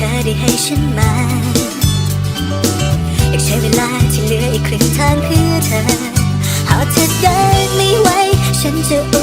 ธอได้ให้ฉันมา อยากใช้เวลาที่เหลืออีกครึ่งทางเพื่อเธอ หากเธอเดินไม่ไหวฉันจะ